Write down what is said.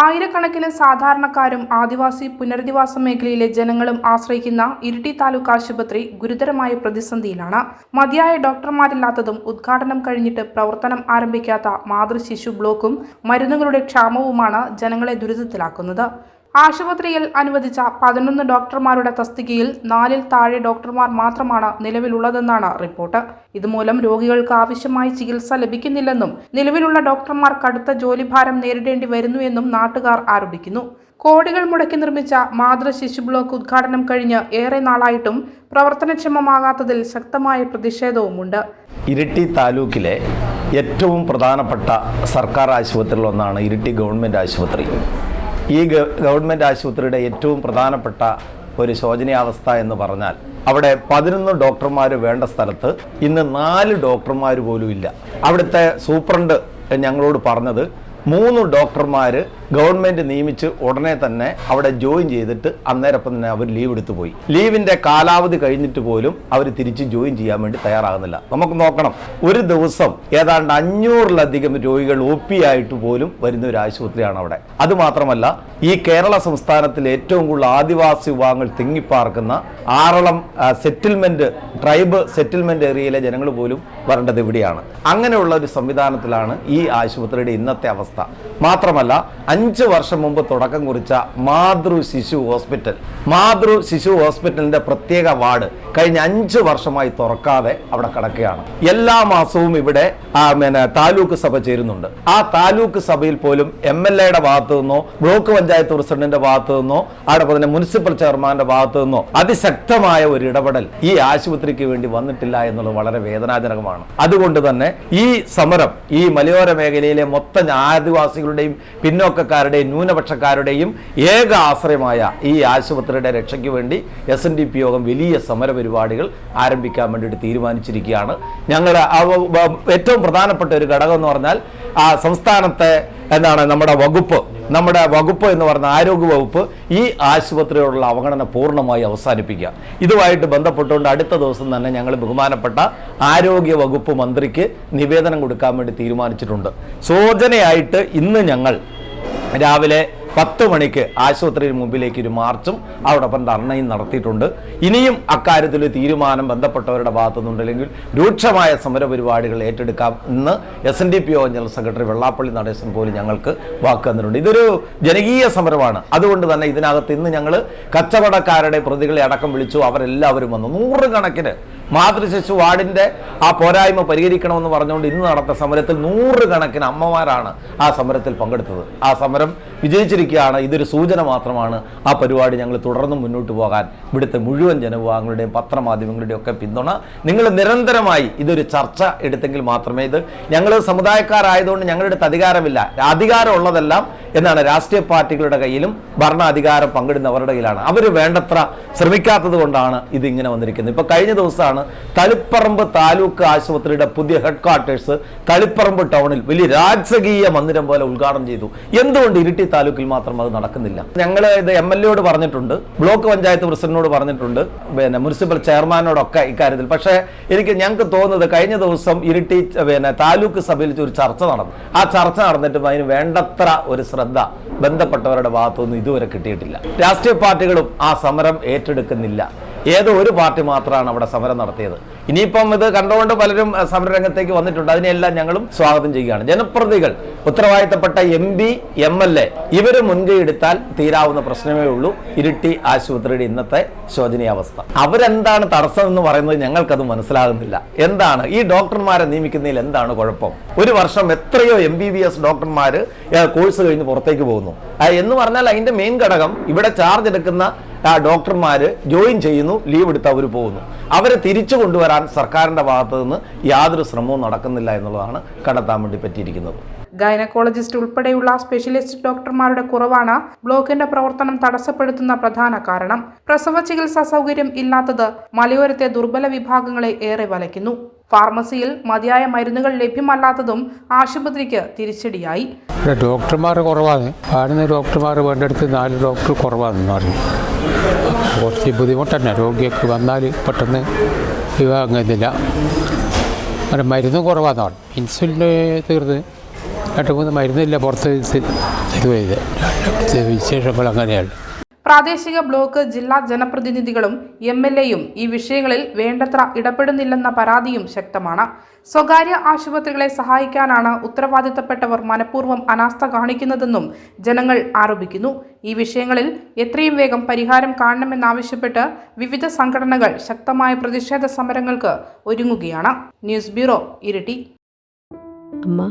ആയിരക്കണക്കിന് സാധാരണക്കാരും ആദിവാസി പുനരധിവാസ മേഖലയിലെ ജനങ്ങളും ആശ്രയിക്കുന്ന ഇരിട്ടി താലൂക്ക് ആശുപത്രി ഗുരുതരമായ പ്രതിസന്ധിയിലാണ്. മതിയായ ഡോക്ടർമാരില്ലാത്തതും ഉദ്ഘാടനം കഴിഞ്ഞിട്ട് പ്രവർത്തനം ആരംഭിക്കാത്ത മാതൃശിശു ബ്ലോക്കും മരുന്നുകളുടെ ക്ഷാമവുമാണ് ജനങ്ങളെ ദുരിതത്തിലാക്കുന്നത്. ആശുപത്രിയിൽ അനുവദിച്ച പതിനൊന്ന് ഡോക്ടർമാരുടെ തസ്തികയിൽ നാലിൽ താഴെ ഡോക്ടർമാർ മാത്രമാണ് നിലവിലുള്ളതെന്നാണ് റിപ്പോർട്ട്. ഇതുമൂലം രോഗികൾക്ക് ആവശ്യമായ ചികിത്സ ലഭിക്കുന്നില്ലെന്നും നിലവിലുള്ള ഡോക്ടർമാർ കടുത്ത ജോലിഭാരം നേരിടേണ്ടി വരുന്നുവെന്നും നാട്ടുകാർ ആരോപിക്കുന്നു. കോടികൾ മുടക്കി നിർമ്മിച്ച മാതൃ ശിശു ബ്ലോക്ക് ഉദ്ഘാടനം കഴിഞ്ഞ് ഏറെ നാളായിട്ടും പ്രവർത്തനക്ഷമമാകാത്തതിൽ ശക്തമായ പ്രതിഷേധവുമുണ്ട്. ഇരിട്ടി താലൂക്കിലെ ഏറ്റവും പ്രധാനപ്പെട്ട സർക്കാർ ആശുപത്രികളൊന്നാണ് ഇരിട്ടി ഗവൺമെന്റ് ആശുപത്രി. ഈ ഗവൺമെന്റ് ആശുപത്രിയുടെ ഏറ്റവും പ്രധാനപ്പെട്ട ഒരു ശോചനീയാവസ്ഥ എന്ന് പറഞ്ഞാൽ അവിടെ പതിനൊന്ന് ഡോക്ടർമാർ വേണ്ട സ്ഥലത്ത് ഇന്ന് നാല് ഡോക്ടർമാർ പോലും ഇല്ല. അവിടുത്തെ സൂപ്രണ്ട് ഞങ്ങളോട് പറഞ്ഞത് മൂന്ന് ഡോക്ടർമാർ ഗവൺമെന്റ് നിയമിച്ച് ഉടനെ തന്നെ അവിടെ ജോയിൻ ചെയ്തിട്ട് അന്നേരപ്പം തന്നെ അവർ ലീവ് എടുത്തു പോയി. ലീവിന്റെ കാലാവധി കഴിഞ്ഞിട്ട് പോലും അവർ തിരിച്ച് ജോയിൻ ചെയ്യാൻ വേണ്ടി തയ്യാറാകുന്നില്ല. നമുക്ക് നോക്കണം. ഒരു ദിവസം ഏതാണ്ട് അഞ്ഞൂറിലധികം രോഗികൾ ഒ പി ആയിട്ട് പോലും വരുന്ന ഒരു ആശുപത്രിയാണ് അവിടെ. അതുമാത്രമല്ല ഈ കേരള സംസ്ഥാനത്തിലെ ഏറ്റവും കൂടുതൽ ആദിവാസി വിഭാഗങ്ങൾ തിങ്ങിപ്പാർക്കുന്ന ആറളം സെറ്റിൽമെന്റ് ട്രൈബ് സെറ്റിൽമെന്റ് ഏരിയയിലെ ജനങ്ങൾ പോലും വരേണ്ടത് ഇവിടെയാണ്. അങ്ങനെയുള്ള ഒരു സംവിധാനത്തിലാണ് ഈ ആശുപത്രിയുടെ ഇന്നത്തെ അവസ്ഥ. മാത്രമല്ല അഞ്ച് വർഷം മുമ്പ് തുടക്കം കുറിച്ച മാതൃ ശിശു ഹോസ്പിറ്റൽ. മാതൃ ശിശു ഹോസ്പിറ്റലിന്റെ പ്രത്യേക വാർഡ് കഴിഞ്ഞ അഞ്ച് വർഷമായി തുറക്കാതെ അവിടെ കിടക്കുകയാണ്. എല്ലാ മാസവും ഇവിടെ പിന്നെ താലൂക്ക് സഭ ചേരുന്നുണ്ട്. ആ താലൂക്ക് സഭയിൽ പോലും എം എൽ എയുടെ ഭാഗത്തു നിന്നോ ബ്ലോക്ക് പഞ്ചായത്ത് പ്രസിഡന്റിന്റെ ഭാഗത്തു നിന്നോ അവിടെ തന്നെ മുനിസിപ്പൽ ചെയർമാന്റെ ഭാഗത്തു നിന്നോ അതിശക്തമായ ഒരു ഇടപെടൽ ഈ ആശുപത്രിക്ക് വേണ്ടി വന്നിട്ടില്ല എന്നുള്ളത് വളരെ വേദനാജനകമാണ്. അതുകൊണ്ട് തന്നെ ഈ സമരം ഈ മലയോര മേഖലയിലെ മൊത്തം ആദിവാസികളുടെയും പിന്നോക്കക്കാരുടെയും ന്യൂനപക്ഷക്കാരുടെയും ഏക ആശ്രയമായ ഈ ആശുപത്രിയുടെ രക്ഷയ്ക്ക് വേണ്ടി എസ് എൻ ഡി പി യോഗം വലിയ സമര പരിപാടികൾ ആരംഭിക്കാൻ വേണ്ടിയിട്ട് തീരുമാനിച്ചിരിക്കുകയാണ്. ഞങ്ങളുടെ ഏറ്റവും പ്രധാനപ്പെട്ട ഒരു ഘടകം എന്ന് പറഞ്ഞാൽ ആ സംസ്ഥാനത്തെ എന്താണ് നമ്മുടെ വകുപ്പ് നമ്മുടെ വകുപ്പ് എന്ന് പറഞ്ഞ ആരോഗ്യ വകുപ്പ് ഈ ആശുപത്രിയോടുള്ള അവഗണന പൂർണമായി അവസാനിപ്പിക്കുക. ഇതുമായിട്ട് ബന്ധപ്പെട്ടുകൊണ്ട് അടുത്ത ദിവസം തന്നെ ഞങ്ങൾ ബഹുമാനപ്പെട്ട ആരോഗ്യ വകുപ്പ് മന്ത്രിക്ക് നിവേദനം കൊടുക്കാൻ വേണ്ടി തീരുമാനിച്ചിട്ടുണ്ട്. സൂചനയായിട്ട് ഇന്ന് ഞങ്ങൾ രാവിലെ പത്ത് മണിക്ക് ആശുപത്രിയിൽ മുമ്പിലേക്ക് ഒരു മാർച്ചും അവിടൊപ്പം ധർണയും നടത്തിയിട്ടുണ്ട്. ഇനിയും അക്കാര്യത്തിൽ തീരുമാനം ബന്ധപ്പെട്ടവരുടെ ഭാഗത്തുനിന്നുണ്ടെങ്കിൽ രൂക്ഷമായ സമരപരിപാടികൾ ഏറ്റെടുക്കാം എന്ന് എസ് എൻ ഡി പി ഒ ജനറൽ സെക്രട്ടറി വെള്ളാപ്പള്ളി നടേശൻ പോലും ഞങ്ങൾക്ക് വാക്ക് തന്നിട്ടുണ്ട്. ഇതൊരു ജനകീയ സമരമാണ്. അതുകൊണ്ട് തന്നെ ഇതിനകത്ത് ഇന്ന് ഞങ്ങൾ കച്ചവടക്കാരുടെ പ്രതികളെ അടക്കം വിളിച്ചു അവരെല്ലാവരും വന്നു. നൂറുകണക്കിന് മാതൃശിശു വാർഡിന്റെ ആ പോരായ്മ പരിഹരിക്കണമെന്ന് പറഞ്ഞുകൊണ്ട് ഇന്ന് നടന്ന സമരത്തിൽ നൂറുകണക്കിന് അമ്മമാരാണ് ആ സമരത്തിൽ പങ്കെടുത്തത്. ആ സമരം വിജയിച്ചിരിക്കുകയാണ്. ഇതൊരു സൂചന മാത്രമാണ്. ആ പരിപാടി ഞങ്ങൾ തുടർന്നും മുന്നോട്ട് പോകാൻ ഇവിടുത്തെ മുഴുവൻ ജനവിഭാഗങ്ങളുടെയും പത്രമാധ്യമങ്ങളുടെയും ഒക്കെ പിന്തുണ. നിങ്ങൾ നിരന്തരമായി ഇതൊരു ചർച്ച എടുത്തെങ്കിൽ മാത്രമേ ഇത് ഞങ്ങൾ സമുദായക്കാരായതുകൊണ്ട് ഞങ്ങളുടെ അടുത്ത് അധികാരമില്ല. അധികാരം ഉള്ളതെല്ലാം എന്നാണ് രാഷ്ട്രീയ പാർട്ടികളുടെ കയ്യിലും ഭരണാധികാരം പങ്കിടുന്നവരുടെ കയ്യിലാണ്. അവർ വേണ്ടത്ര ശ്രമിക്കാത്തത് കൊണ്ടാണ് ഇത് ഇങ്ങനെ വന്നിരിക്കുന്നത്. ഇപ്പൊ കഴിഞ്ഞ ദിവസമാണ് തളിപ്പറമ്പ് താലൂക്ക് ആശുപത്രിയുടെ പുതിയ ഹെഡ് ക്വാർട്ടേഴ്സ് തളിപ്പറമ്പ് ടൗണിൽ വലിയ രാജകീയ മന്ദിരം പോലെ ഉദ്ഘാടനം ചെയ്തു. എന്തുകൊണ്ട് ഇരിട്ടി താലൂക്കിൽ മാത്രം അത് നടക്കുന്നില്ല? ഞങ്ങൾ ഇത് എം എൽ എയോട് പറഞ്ഞിട്ടുണ്ട്. ബ്ലോക്ക് പഞ്ചായത്ത് പ്രസിഡന്റിനോട് പറഞ്ഞിട്ടുണ്ട്. പിന്നെ മുനിസിപ്പൽ ചെയർമാനോടൊക്കെ ഇക്കാര്യത്തിൽ. പക്ഷേ എനിക്ക് ഞങ്ങൾക്ക് തോന്നുന്നത് കഴിഞ്ഞ ദിവസം ഇരിട്ടി പിന്നെ താലൂക്ക് സഭയിൽ ഒരു ചർച്ച നടന്നു. ആ ചർച്ച നടന്നിട്ടും അതിന് വേണ്ടത്ര ഒരു ശ്രദ്ധ ബന്ധപ്പെട്ടവരുടെ ഭാഗത്തുനിന്ന് ഇതുവരെ കിട്ടിയിട്ടില്ല. രാഷ്ട്രീയ പാർട്ടികളും ആ സമരം ഏറ്റെടുക്കുന്നില്ല. ഏതോ ഒരു പാർട്ടി മാത്രമാണ് അവിടെ സമരം നടത്തിയത്. ഇനിയിപ്പം ഇത് കണ്ടുകൊണ്ട് പലരും സമരരംഗത്തേക്ക് വന്നിട്ടുണ്ട്. അതിനെല്ലാം ഞങ്ങളും സ്വാഗതം ചെയ്യുകയാണ്. ജനപ്രതികൾ ഉത്തരവാദിത്തപ്പെട്ട M P M L A ഇവർ മുൻകൈ എടുത്താൽ തീരാവുന്ന പ്രശ്നമേ ഉള്ളൂ. ഇരിട്ടി ആശുപത്രിയുടെ ഇന്നത്തെ ശോചനീയാവസ്ഥ. അവരെന്താണ് തടസ്സം എന്ന് പറയുന്നത് ഞങ്ങൾക്കത് മനസ്സിലാകുന്നില്ല. എന്താണ്? ഈ ഡോക്ടർമാരെ നിയമിക്കുന്നതിൽ എന്താണ് കുഴപ്പം? ഒരു വർഷം എത്രയോ എം ബി ബി എസ് ഡോക്ടർമാർ കോഴ്സ് കഴിഞ്ഞ് പുറത്തേക്ക് പോകുന്നു. എന്ന് പറഞ്ഞാൽ അതിന്റെ മെയിൻ ഘടകം ഇവിടെ ചാർജ് എടുക്കുന്ന ആ ഡോക്ടർമാർ ജോയിൻ ചെയ്യുന്നു ലീവ് എടുത്ത് അവർ പോകുന്നു. അവരെ തിരിച്ചു കൊണ്ടുവരാൻ സർക്കാരിന്റെ ഭാഗത്തു നിന്ന് യാതൊരു ശ്രമവും നടക്കുന്നില്ല എന്നുള്ളതാണ് കണ്ടെത്താൻ വേണ്ടി പറ്റിയിരിക്കുന്നത്. ഗൈനക്കോളജിസ്റ്റ് ഉൾപ്പെടെയുള്ള സ്പെഷ്യലിസ്റ്റ് ഡോക്ടർമാരുടെ കുറവാണ് ബ്ലോക്കിന്റെ പ്രവർത്തനം തടസ്സപ്പെടുത്തുന്ന പ്രധാന കാരണം. പ്രസവ ചികിത്സാ സൗകര്യം ഇല്ലാത്തത് മലയോരത്തെ ദുർബല വിഭാഗങ്ങളെ ഏറെ വലയ്ക്കുന്നു. ഫാർമസിയിൽ മതിയായ മരുന്നുകൾ ലഭ്യമല്ലാത്തതും ആശുപത്രിക്ക് തിരിച്ചടിയായി. ഡോക്ടർമാർ കുറവാണ്. ഡോക്ടർമാർ വേണ്ടടുത്ത് നാല് ഡോക്ടർ കുറവാണെന്ന് പറഞ്ഞു. കുറച്ച് ബുദ്ധിമുട്ടന്നെ. രോഗിയൊക്കെ വന്നാൽ പെട്ടെന്ന് വിവാഹം അങ്ങനെ മരുന്നും കുറവാണെന്നാണ് ഇൻസുലിൻ തീർന്ന് രണ്ട് മൂന്ന് മരുന്നില്ല പുറത്ത് ഇത് ചെയ്ത് വിശേഷങ്ങൾ അങ്ങനെയാണ്. പ്രാദേശിക ബ്ലോക്ക് ജില്ലാ ജനപ്രതിനിധികളും എം എൽ എയും ഈ വിഷയങ്ങളിൽ വേണ്ടത്ര ഇടപെടുന്നില്ലെന്ന പരാതിയും ശക്തമാണ്. സ്വകാര്യ ആശുപത്രികളെ സഹായിക്കാനാണ് ഉത്തരവാദിത്തപ്പെട്ടവർ മനഃപൂർവം അനാസ്ഥ കാണിക്കുന്നതെന്നും ജനങ്ങൾ ആരോപിക്കുന്നു. ഈ വിഷയങ്ങളിൽ എത്രയും വേഗം പരിഹാരം കാണണമെന്നാവശ്യപ്പെട്ട് വിവിധ സംഘടനകൾ ശക്തമായ പ്രതിഷേധ സമരങ്ങൾക്ക് ഒരുങ്ങുകയാണ്. ന്യൂസ് ബ്യൂറോ ഇരട്ടി. അമ്മ